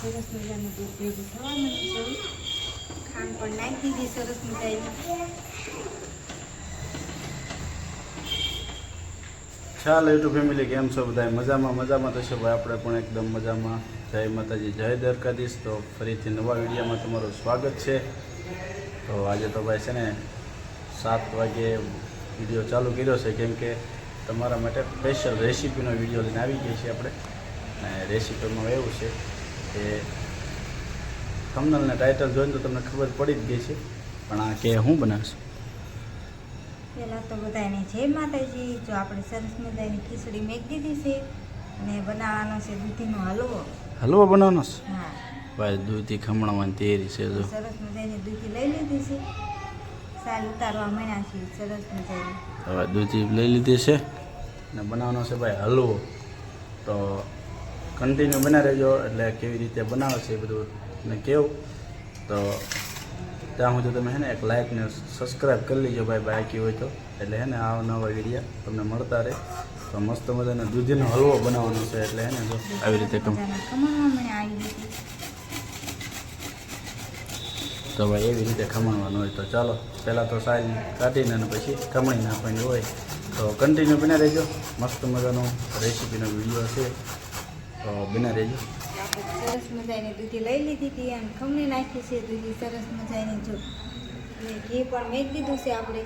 સરસ મજાનું દૂધ થવા માંડ્યું છે ખાંડ પણ નાખી દીધી સરસ મજાની ચાલો યુટ્યુબ ફેમિલી કેમ છો બધા મજામાં મજામાં થશે ભાઈ, આપણે પણ એકદમ મજામાં. જય માતાજી, જય દ્વારકાધીશ. તો ફરીથી નવા વિડીયોમાં તમારું સ્વાગત છે. તો આજે તો ભાઈ છે ને, સાત વાગે વીડિયો ચાલુ કર્યો છે, કેમ કે તમારા માટે સ્પેશિયલ રેસીપીનો વીડિયો લઈને આવી ગઈ છે આપણે. રેસીપીમાં એવું છે કે થંબનેલ ટાઇટલ જોઈને તો તમને ખબર પડી જ ગઈ છે. પણ આ કે હું બનાવીશ? પહેલાં તો બધાને જય માતાજી જો આપણે સરસ મજાની ખીચડી મેકી દીધી છે અને બનાવવાનો છે દૂધીનો હલવો. હલવો બનાવવાનો છે? હા. ભાઈ દૂધી ખમણવાની તૈયારી છે જો. સરસ મજાની દૂધી લઈ લીધી છે. સાલ ઉતારવા મળ્યા છે સરસ મજાની. હવે દૂધી લઈ લીધી છે. ને બનાવવાનો છે ભાઈ હલવો. તો કન્ટિન્યુ બના રહેજો એટલે કેવી રીતે બનાવે છે એ બધું ને કેવું. તો ત્યાં સુધી તમે હે ને એક લાઇકને સબસ્ક્રાઈબ કરી લેજો ભાઈ બાકી હોય તો. એટલે હે ને આવા નવા વિડીયા તમને મળતા રહે. તો મસ્ત મજાનો દૂધીનો હલવો બનાવવાનો છે એટલે હે ને જો આવી રીતે તો ભાઈ એવી રીતે ખમણવાનું હોય તો ચાલો પહેલાં તો સાઈલ કાઢીને અને પછી ખમણી નાખવાની હોય. તો કન્ટિન્યુ બના રહેજો. મસ્ત મજાનો રેસીપીનો વીડિયો છે. તો બના રહેજો. સરસ મજાની દૂધી લઈ લીધી હતી અને ખમણી નાખી છે દૂધી સરસ મજાની જો. ઘી પણ મેં દીધું છે આપણે.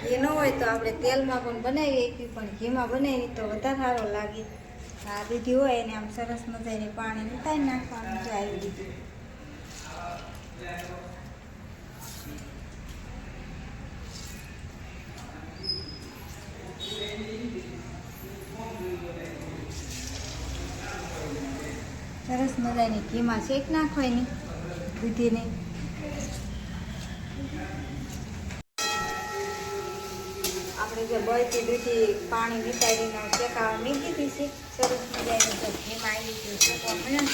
ઘી ન હોય તો આપણે તેલમાં પણ બનાવીએ એકવી પણ ઘીમાં બનાવી તો વધારે સારો લાગે. આ દૂધી હોય એને આમ સરસ મજાની પાણી નીકાળી નાખવાનું છે, આવી દીધું સરસ મજાની ઘીમાં શેક નાખવાની દૂધીને. આપણે જે બળતી દૂધી પાણી વિતાડીને શેકાવા મૂકી દીધી છે, સરસ મજાની જે ઘીમાં આવી ગયું શેકવા મળ્યા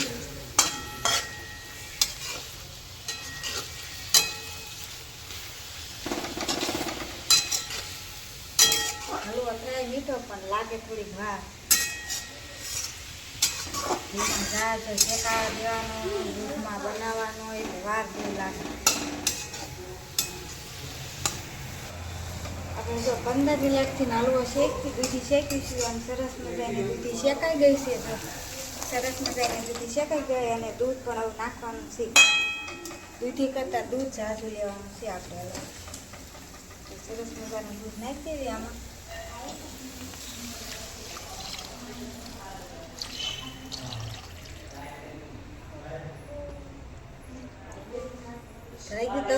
મીઠો પણ લાગે થોડીક વાર. ઘીમાં જા તો દૂધમાં બનાવવાનો એટલે વાર જેવું લાગે આપણે જો પંદર મિનિટથી હલવો શેકતી દૂધી શેકીશું અને સરસ મજાની દૂધી શેકાઈ ગઈ છે તો સરસ મજાની દૂધી શેકાઈ ગઈ અને દૂધ પણ હવે નાખવાનું છે. દૂધી કરતાં દૂધ ઝાઝું લેવાનું છે આપણે હવે. સરસ મજાનું દૂધ નાખી દઈએ આમાં. ગયું તો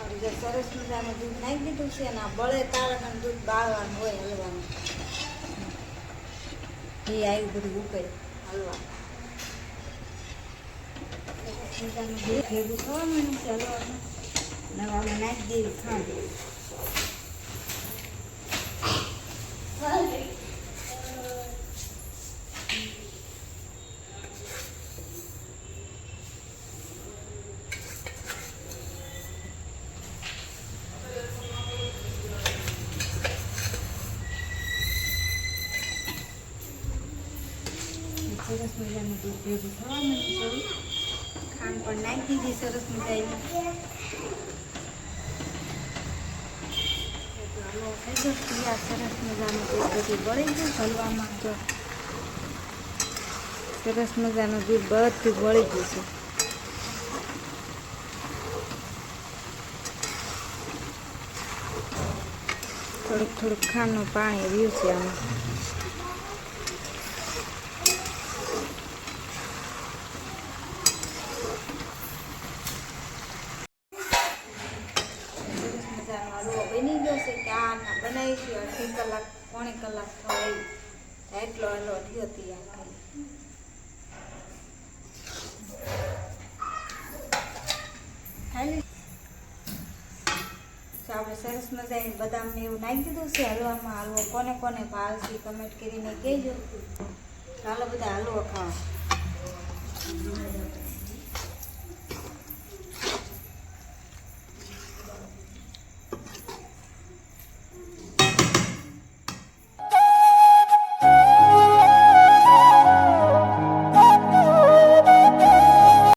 આપણે સરસ મજાનું દૂધ નાખી દીધું છે અને બળે તારાનું દૂધ બાળવાનું હોય હલવાનું. એ આવ્યું બધું ઉકળે હલવા મજાનું દૂધ ભેગું થવા માંડ્યું છે હલવાનું. નવામાં નાખી દેવી ખાંડ. મજાનું દૂધ ભેગું થવા માંડ્યું ખાંડ પણ નાખી દીધી સરસ મજાની સરસ મજાનું દૂધ બધું બળી ગયું હલવામાં જો સરસ મજાનું દૂધ બધું બળી ગયું છે થોડુંક થોડુંક ખાંડનું પાણી રહ્યું છે આમાં સરસ મજાનો હલવો બની ગયો છે બનાવી અડધી કલાક, પોણી કલાક થવા એટલો એટલો થયો તૈયાર કરી આપણે સરસ મજાની બદામ ને એવું નાખી દીધું છે, હલવામાં હલવો કોને કોને ભાવશે કમેન્ટ કરીને કહેજો. ચાલો બધા હલવો ખાવા.